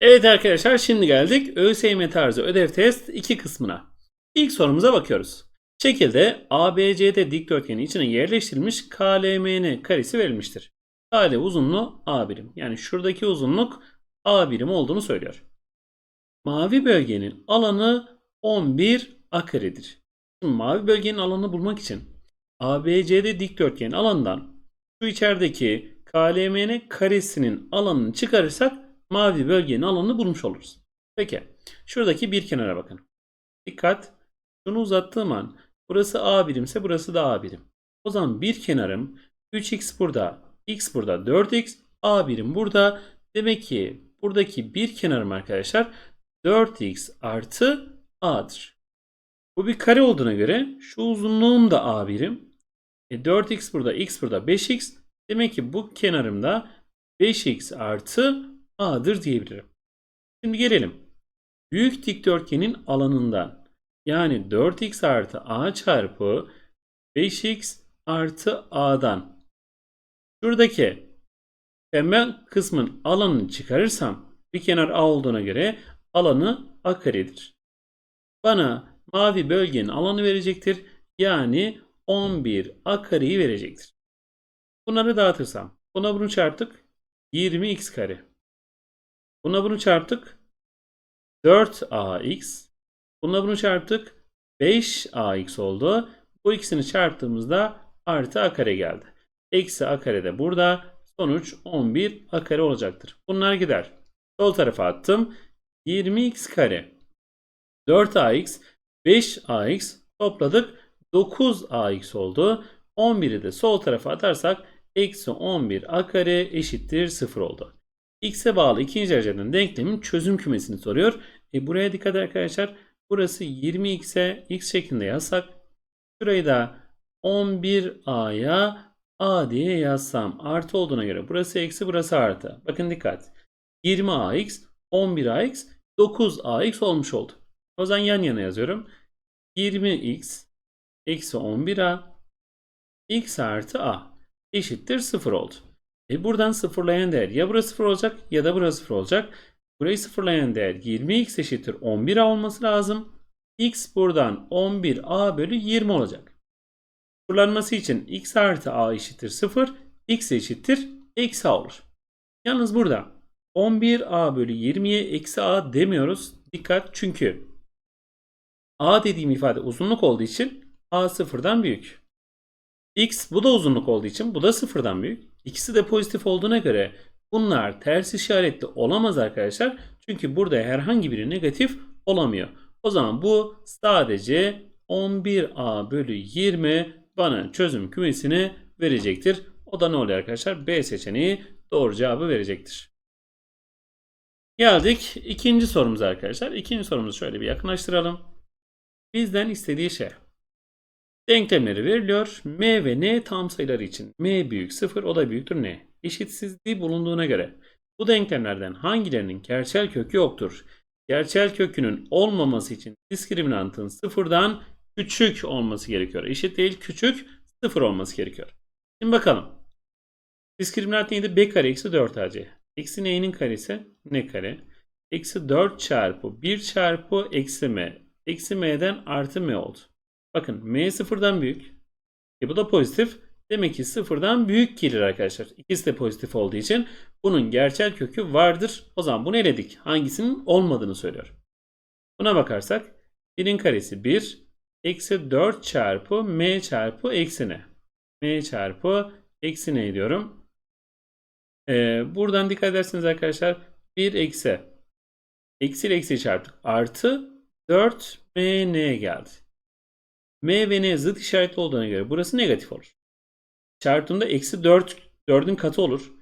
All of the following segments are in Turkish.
Evet arkadaşlar şimdi geldik ÖSYM tarzı ödev test 2 kısmına. İlk sorumuza bakıyoruz. Şekilde ABCD dikdörtgeni içine yerleştirilmiş KLMN karesi verilmiştir. KL uzunluğu A birim. Yani şuradaki uzunluk A birim olduğunu söylüyor. Mavi bölgenin alanı 11 A karedir. Şimdi mavi bölgenin alanını bulmak için ABCD dikdörtgenin alanından şu içerideki KLMN karesinin alanını çıkarırsak mavi bölgenin alanını bulmuş oluruz. Peki şuradaki bir kenara bakın. Dikkat. Şunu uzattığım an burası A birimse burası da A birim. O zaman bir kenarım 3x burada, x burada 4x, A birim burada. Demek ki buradaki bir kenarım arkadaşlar 4x artı A'dır. Bu bir kare olduğuna göre şu uzunluğum da A birim. E 4x burada, x burada 5x. Demek ki bu kenarımda 5x artı A'dır diyebilirim. Şimdi gelelim. Büyük dikdörtgenin alanından yani 4x artı A çarpı 5x artı A'dan şuradaki tembel kısmın alanını çıkarırsam bir kenar A olduğuna göre alanı A karedir. Bana mavi bölgenin alanı verecektir. Yani 11 A kareyi verecektir. Bunları dağıtırsam buna bunu çarptık 20x kare. Buna bunu çarptık. 4ax. Buna bunu çarptık. 5ax oldu. Bu ikisini çarptığımızda artı a kare geldi. Eksi a kare de burada. Sonuç 11 a kare olacaktır. Bunlar gider. Sol tarafa attım. 20x kare. 4ax 5ax topladık. 9ax oldu. 11'i de sol tarafa atarsak eksi 11 a kare eşittir 0 oldu x'e bağlı ikinci dereceden denklemin çözüm kümesini soruyor. E buraya dikkat arkadaşlar. Burası 20x'e x şeklinde yazsak. Şurayı da 11a'ya a diye yazsam artı olduğuna göre burası eksi burası artı. Bakın dikkat. 20ax 11ax 9ax olmuş oldu. O zaman yan yana yazıyorum. 20x eksi 11a x artı a eşittir 0 oldu. E buradan sıfırlayan değer ya burası sıfır olacak ya da burası sıfır olacak. Burayı sıfırlayan değer 20x eşittir 11a olması lazım. x buradan 11a bölü 20 olacak. Sıfırlanması için x artı a eşittir 0, x eşittir eksi a olur. Yalnız burada 11a bölü 20'ye eksi a demiyoruz. Dikkat çünkü a dediğim ifade uzunluk olduğu için a sıfırdan büyük. x bu da uzunluk olduğu için bu da sıfırdan büyük. İkisi de pozitif olduğuna göre bunlar ters işaretli olamaz arkadaşlar. Çünkü burada herhangi biri negatif olamıyor. O zaman bu sadece 11a bölü 20 bana çözüm kümesini verecektir. O da ne oluyor arkadaşlar? B seçeneği doğru cevabı verecektir. Geldik ikinci sorumuza arkadaşlar. İkinci sorumuzu şöyle bir yakınlaştıralım. Bizden istediği şey Denklemleri veriliyor. M ve N tam sayılar için. M büyük 0 o da büyüktür N. Eşitsizliği bulunduğuna göre bu denklemlerden hangilerinin gerçel kökü yoktur? Gerçel kökünün olmaması için diskriminantın sıfırdan küçük olması gerekiyor. Eşit değil küçük sıfır olması gerekiyor. Şimdi bakalım. Diskriminant neydi? B kare eksi 4 AC. Eksi n'nin karesi ne kare? Eksi 4 çarpı 1 çarpı eksi m. Eksi m'den artı m oldu. Bakın m sıfırdan büyük. E bu da pozitif. Demek ki sıfırdan büyük gelir arkadaşlar. İkisi de pozitif olduğu için bunun gerçel kökü vardır. O zaman bunu eledik. Hangisinin olmadığını söylüyor. Buna bakarsak 1'in karesi 1 eksi 4 çarpı m çarpı eksi n. m çarpı eksi n diyorum. Ee, buradan dikkat ederseniz arkadaşlar 1 eksi eksi ile eksi çarptık. Artı 4 m n geldi. M ve N zıt işaretli olduğuna göre burası negatif olur. Çarptığımda eksi 4, 4'ün katı olur.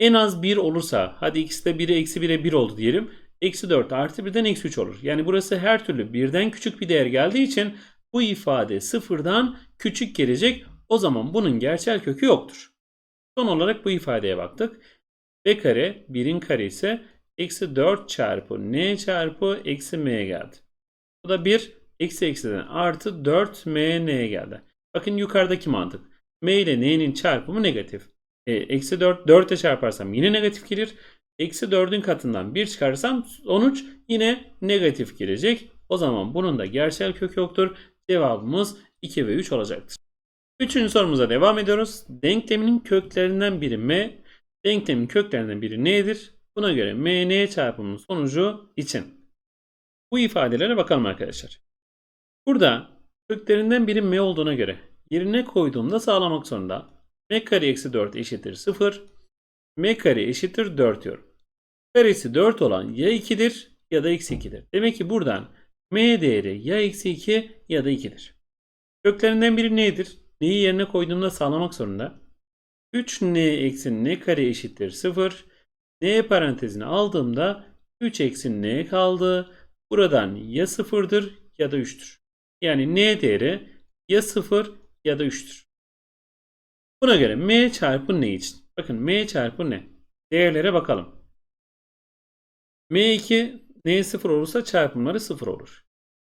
En az 1 olursa hadi ikisi de 1'e eksi 1'e 1 oldu diyelim. Eksi 4 artı 1'den eksi 3 olur. Yani burası her türlü birden küçük bir değer geldiği için bu ifade sıfırdan küçük gelecek. O zaman bunun gerçel kökü yoktur. Son olarak bu ifadeye baktık. B kare 1'in karesi eksi 4 çarpı n çarpı eksi m geldi. Bu da 1 Eksi eksiden artı 4mn geldi. Bakın yukarıdaki mantık. m ile n'nin çarpımı negatif. E, eksi 4, 4 ile çarparsam yine negatif gelir. Eksi 4'ün katından 1 çıkarsam sonuç yine negatif gelecek. O zaman bunun da gerçel kökü yoktur. Cevabımız 2 ve 3 olacaktır. Üçüncü sorumuza devam ediyoruz. Denkleminin köklerinden biri m, denklemin köklerinden biri n'dir. Buna göre m, n çarpımının sonucu için. Bu ifadelere bakalım arkadaşlar. Burada köklerinden biri m olduğuna göre yerine koyduğumda sağlamak zorunda. m kare eksi 4 eşittir 0. m kare eşittir 4 diyorum. Karesi 4 olan ya 2'dir ya da eksi 2'dir. Demek ki buradan m değeri ya eksi 2 ya da 2'dir. Köklerinden biri nedir? Neyi yerine koyduğumda sağlamak zorunda. 3n eksi n kare eşittir 0. n parantezine aldığımda 3 eksi n kaldı. Buradan ya 0'dır ya da 3'tür. Yani n değeri ya 0 ya da 3'tür. Buna göre m çarpı n için. Bakın m çarpı n. Değerlere bakalım. m2 n 0 olursa çarpımları 0 olur.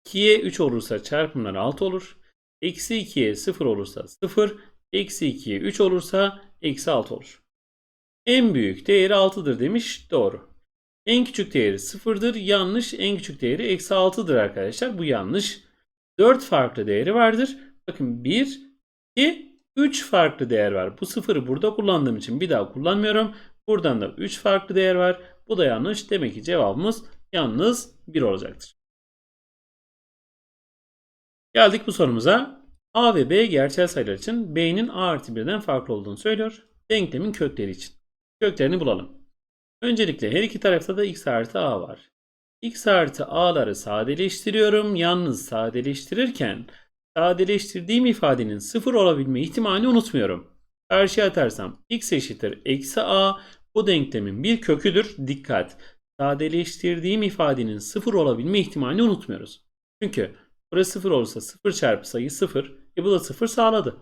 2'ye 3 olursa çarpımları 6 olur. Eksi 2'ye 0 olursa 0. Eksi 2'ye 3 olursa eksi 6 olur. En büyük değeri 6'dır demiş. Doğru. En küçük değeri 0'dır. Yanlış. En küçük değeri eksi 6'dır arkadaşlar. Bu yanlış. 4 farklı değeri vardır. Bakın 1, 2, 3 farklı değer var. Bu sıfırı burada kullandığım için bir daha kullanmıyorum. Buradan da 3 farklı değer var. Bu da yanlış. Demek ki cevabımız yalnız 1 olacaktır. Geldik bu sorumuza. A ve B gerçel sayılar için B'nin A artı 1'den farklı olduğunu söylüyor. Denklemin kökleri için. Köklerini bulalım. Öncelikle her iki tarafta da x artı a var. X artı a'ları sadeleştiriyorum. Yalnız sadeleştirirken sadeleştirdiğim ifadenin sıfır olabilme ihtimalini unutmuyorum. Karşıya atarsam x eşittir eksi a bu denklemin bir köküdür. Dikkat! Sadeleştirdiğim ifadenin sıfır olabilme ihtimalini unutmuyoruz. Çünkü burası sıfır olursa sıfır çarpı sayı sıfır. E bu da sıfır sağladı.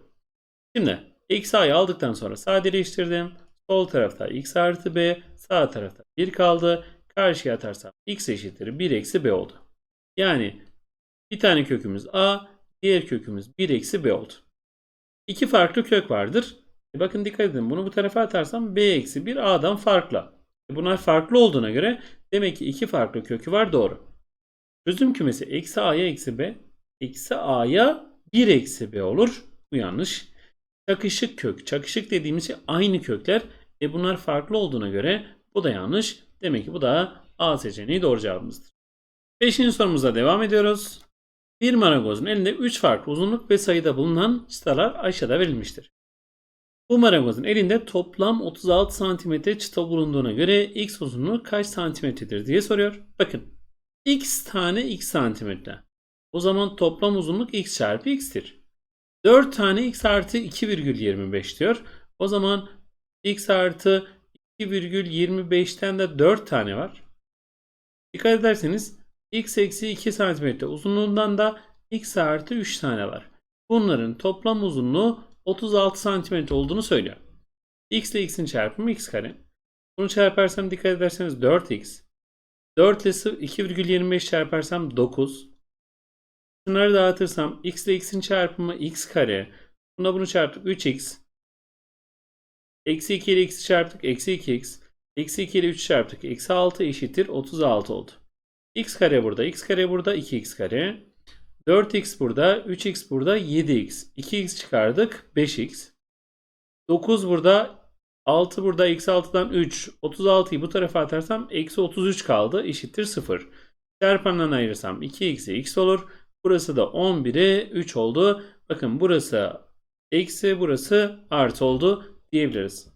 Şimdi eksi a'yı aldıktan sonra sadeleştirdim. Sol tarafta x artı b, sağ tarafta 1 kaldı. Karşıya atarsam x eşittir 1 eksi b oldu. Yani bir tane kökümüz a, diğer kökümüz 1 eksi b oldu. İki farklı kök vardır. E bakın dikkat edin bunu bu tarafa atarsam b eksi 1 a'dan farklı. E bunlar farklı olduğuna göre demek ki iki farklı kökü var doğru. Çözüm kümesi eksi a'ya eksi b, eksi a'ya 1 eksi b olur. Bu yanlış. Çakışık kök. Çakışık dediğimiz şey aynı kökler. E bunlar farklı olduğuna göre bu da yanlış. Demek ki bu da A seçeneği doğru cevabımızdır. Beşinci sorumuza devam ediyoruz. Bir marangozun elinde 3 farklı uzunluk ve sayıda bulunan çıtalar aşağıda verilmiştir. Bu marangozun elinde toplam 36 cm çıta bulunduğuna göre x uzunluğu kaç santimetredir diye soruyor. Bakın x tane x santimetre. O zaman toplam uzunluk x çarpı x'tir. 4 tane x artı 2,25 diyor. O zaman x artı 2,25'ten de 4 tane var. Dikkat ederseniz x eksi 2 cm uzunluğundan da x artı 3 tane var. Bunların toplam uzunluğu 36 cm olduğunu söylüyor. x ile x'in çarpımı x kare. Bunu çarparsam dikkat ederseniz 4x. 4 ile 2,25 çarparsam 9. Şunları dağıtırsam x ile x'in çarpımı x kare. Buna bunu çarptık 3x. Eksi 2 ile x'i çarptık. Eksi 2x. Eksi 2 ile 3 çarptık. Eksi 6 eşittir 36 oldu. x kare burada. x kare burada. 2x kare. 4x burada. 3x burada. 7x. 2x çıkardık. 5x. 9 burada. 6 burada. Eksi 6'dan 3. 36'yı bu tarafa atarsam eksi 33 kaldı. Eşittir 0. Çarpandan ayırırsam 2x'e x olur. Burası da 11'e 3 oldu. Bakın burası eksi burası artı oldu diyebiliriz.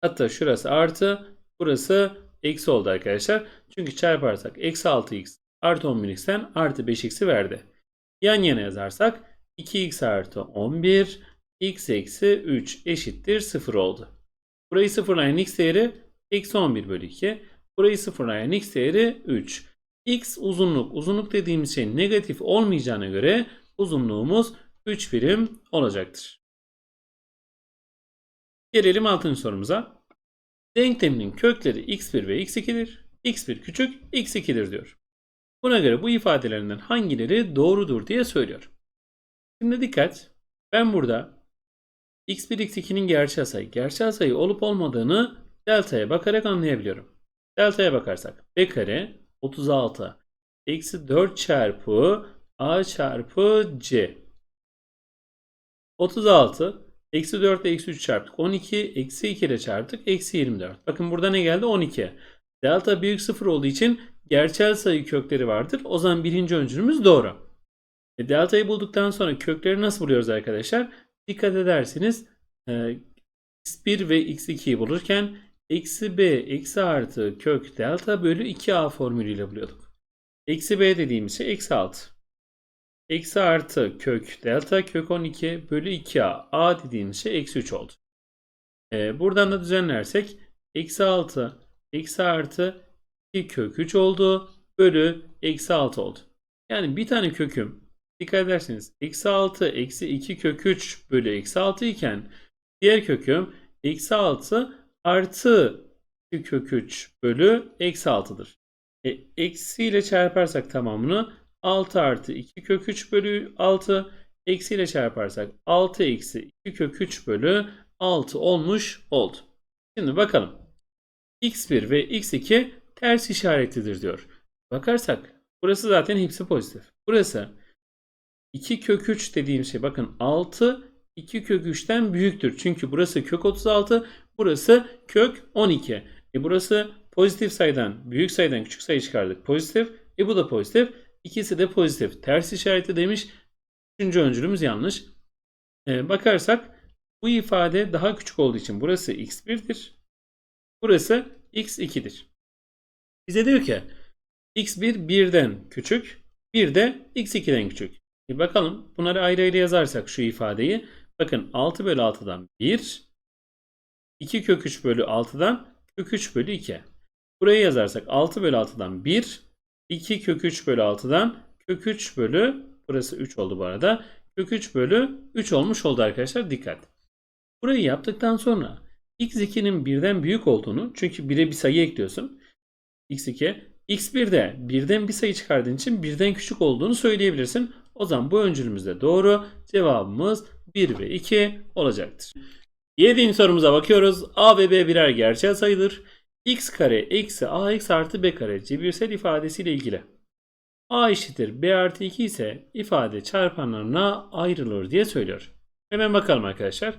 Hatta şurası artı burası eksi oldu arkadaşlar. Çünkü çarparsak eksi 6x artı 11x'ten artı 5x'i verdi. Yan yana yazarsak 2x artı 11 x eksi 3 eşittir 0 oldu. Burayı sıfırlayan x değeri eksi 11 bölü 2. Burayı sıfırlayan x değeri 3. x uzunluk. Uzunluk dediğimiz şey negatif olmayacağına göre uzunluğumuz 3 birim olacaktır. Gelelim 6. sorumuza. Denkleminin kökleri x1 ve x2'dir. x1 küçük, x2'dir diyor. Buna göre bu ifadelerinden hangileri doğrudur diye söylüyor. Şimdi dikkat. Ben burada x1 x2'nin gerçel sayı, gerçel sayı olup olmadığını delta'ya bakarak anlayabiliyorum. Delta'ya bakarsak b kare 36 eksi 4 çarpı a çarpı c. 36 eksi 4 ile eksi 3 çarptık. 12 eksi 2 ile çarptık. Eksi 24. Bakın burada ne geldi? 12. Delta büyük sıfır olduğu için gerçel sayı kökleri vardır. O zaman birinci öncülümüz doğru. E, delta'yı bulduktan sonra kökleri nasıl buluyoruz arkadaşlar? Dikkat ederseniz e, x1 ve x2'yi bulurken eksi b eksi artı kök delta bölü 2a formülüyle buluyorduk. Eksi b dediğimiz şey eksi 6. Eksi artı kök delta kök 12 bölü 2a. a dediğimiz şey eksi 3 oldu. E, buradan da düzenlersek eksi 6 eksi artı 2 kök 3 oldu bölü eksi 6 oldu. Yani bir tane köküm dikkat ederseniz eksi 6 eksi 2 kök 3 bölü eksi 6 iken diğer köküm eksi 6 artı 2 kök 3 bölü eksi 6'dır. E, eksi çarparsak tamamını 6 artı 2 kök 3 bölü 6 eksi ile çarparsak 6 eksi 2 kök 3 bölü 6 olmuş oldu. Şimdi bakalım. x1 ve x2 ters işaretlidir diyor. Bakarsak burası zaten hepsi pozitif. Burası 2 kök 3 dediğim şey bakın 6 2 kök 3'ten büyüktür. Çünkü burası kök 36 burası kök 12. E burası pozitif sayıdan büyük sayıdan küçük sayı çıkardık. Pozitif. E bu da pozitif. İkisi de pozitif. Ters işareti demiş. Üçüncü öncülümüz yanlış. E, bakarsak bu ifade daha küçük olduğu için burası x1'dir. Burası x2'dir. Bize diyor ki x1 1'den küçük, 1 de x2'den küçük. Bir bakalım bunları ayrı ayrı yazarsak şu ifadeyi. Bakın 6 bölü 6'dan 1, 2 kök 3 bölü 6'dan kök 3 bölü 2. Burayı yazarsak 6 bölü 6'dan 1, 2 kök 3 bölü 6'dan kök 3 bölü, burası 3 oldu bu arada. Kök 3 bölü 3 olmuş oldu arkadaşlar dikkat. Burayı yaptıktan sonra x2'nin birden büyük olduğunu çünkü 1'e bir sayı ekliyorsun. x2 x1'de birden bir sayı çıkardığın için birden küçük olduğunu söyleyebilirsin. O zaman bu öncülümüz de doğru. Cevabımız 1 ve 2 olacaktır. 7. sorumuza bakıyoruz. A ve B birer gerçel sayıdır. X kare eksi ax artı b kare cebirsel ifadesiyle ilgili. a eşittir b artı 2 ise ifade çarpanlarına ayrılır diye söylüyor. Hemen bakalım arkadaşlar.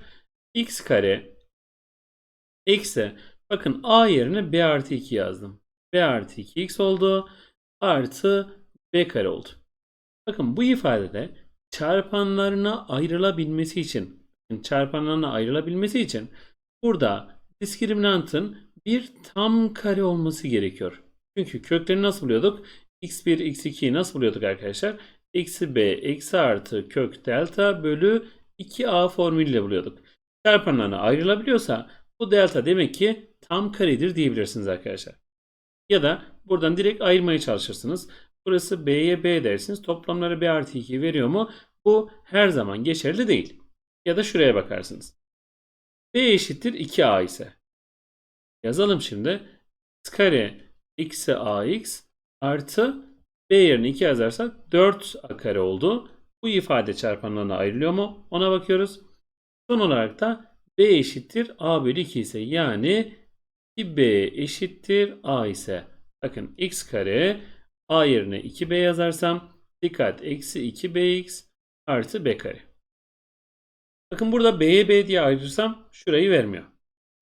x kare eksi bakın a yerine b artı 2 yazdım. b artı 2x oldu. Artı b kare oldu. Bakın bu ifadede çarpanlarına ayrılabilmesi için çarpanlarına ayrılabilmesi için burada diskriminantın bir tam kare olması gerekiyor. Çünkü kökleri nasıl buluyorduk? x1, x2'yi nasıl buluyorduk arkadaşlar? Eksi b, eksi artı kök delta bölü 2a formülüyle buluyorduk. Çarpanlarına ayrılabiliyorsa bu delta demek ki tam karedir diyebilirsiniz arkadaşlar. Ya da buradan direkt ayırmaya çalışırsınız. Burası b'ye b dersiniz. Toplamları b artı 2 veriyor mu? Bu her zaman geçerli değil. Ya da şuraya bakarsınız. B eşittir 2a ise. Yazalım şimdi. x kare eksi ax artı b yerine 2 yazarsak 4a kare oldu. Bu ifade çarpanlarına ayrılıyor mu? Ona bakıyoruz. Son olarak da b eşittir a bölü 2 ise yani 2b eşittir a ise bakın x kare a yerine 2b yazarsam dikkat eksi 2bx artı b kare. Bakın burada b'ye b diye ayırırsam şurayı vermiyor.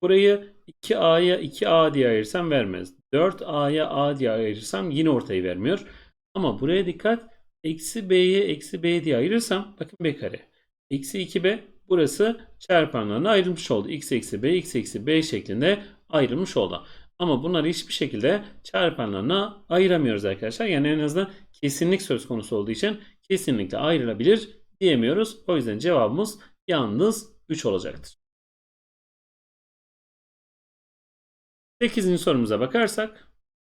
Burayı 2a'ya 2a diye ayırsam vermez. 4a'ya a diye ayırırsam yine ortayı vermiyor. Ama buraya dikkat. Eksi b'ye eksi b diye ayırırsam bakın b kare. Eksi 2b burası çarpanlarına ayrılmış oldu. x eksi b x eksi b şeklinde ayrılmış oldu. Ama bunları hiçbir şekilde çarpanlarına ayıramıyoruz arkadaşlar. Yani en azından kesinlik söz konusu olduğu için kesinlikle ayrılabilir diyemiyoruz. O yüzden cevabımız yalnız 3 olacaktır. 8. sorumuza bakarsak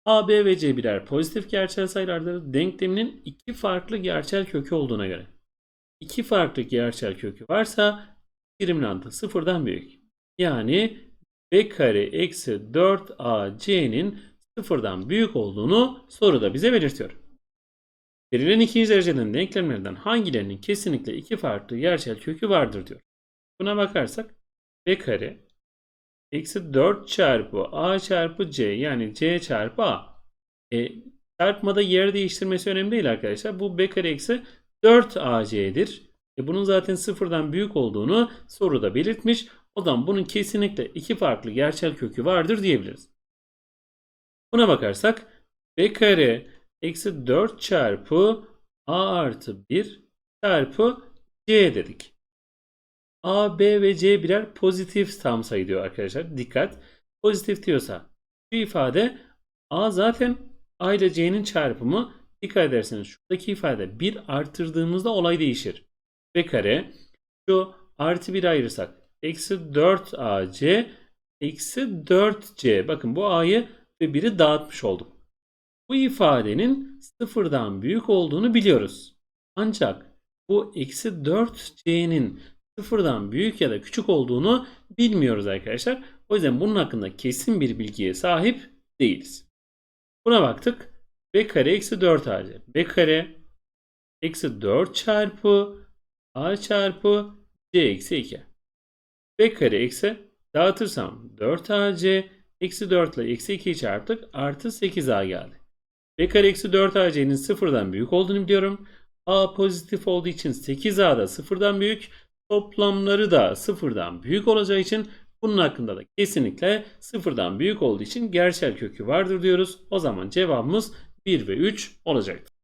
A, B ve C birer pozitif gerçel sayılardır. Denkleminin iki farklı gerçel kökü olduğuna göre. iki farklı gerçel kökü varsa diskriminantı sıfırdan büyük. Yani b kare eksi 4ac'nin sıfırdan büyük olduğunu soruda bize belirtiyor. Verilen ikinci dereceden denklemlerden hangilerinin kesinlikle iki farklı gerçel kökü vardır diyor. Buna bakarsak b kare Eksi 4 çarpı A çarpı C yani C çarpı A. E, çarpmada yer değiştirmesi önemli değil arkadaşlar. Bu B kare eksi 4AC'dir. E, bunun zaten sıfırdan büyük olduğunu soruda belirtmiş. O zaman bunun kesinlikle iki farklı gerçel kökü vardır diyebiliriz. Buna bakarsak B kare eksi 4 çarpı A artı 1 çarpı C dedik. A, B ve C birer pozitif tam sayı diyor arkadaşlar. Dikkat. Pozitif diyorsa şu ifade A zaten A ile C'nin çarpımı dikkat ederseniz şuradaki ifade 1 arttırdığımızda olay değişir. B kare şu artı 1 ayırırsak eksi 4AC eksi 4C. Bakın bu A'yı ve 1'i dağıtmış olduk. Bu ifadenin sıfırdan büyük olduğunu biliyoruz. Ancak bu eksi 4C'nin sıfırdan büyük ya da küçük olduğunu bilmiyoruz arkadaşlar. O yüzden bunun hakkında kesin bir bilgiye sahip değiliz. Buna baktık. B kare eksi 4 AC. B kare eksi 4 çarpı A çarpı C eksi 2. B kare eksi dağıtırsam 4AC eksi 4 ile eksi 2'yi çarptık artı 8A geldi. B kare eksi 4AC'nin sıfırdan büyük olduğunu biliyorum. A pozitif olduğu için 8A da sıfırdan büyük. Toplamları da sıfırdan büyük olacağı için bunun hakkında da kesinlikle sıfırdan büyük olduğu için gerçel kökü vardır diyoruz. O zaman cevabımız 1 ve 3 olacaktır.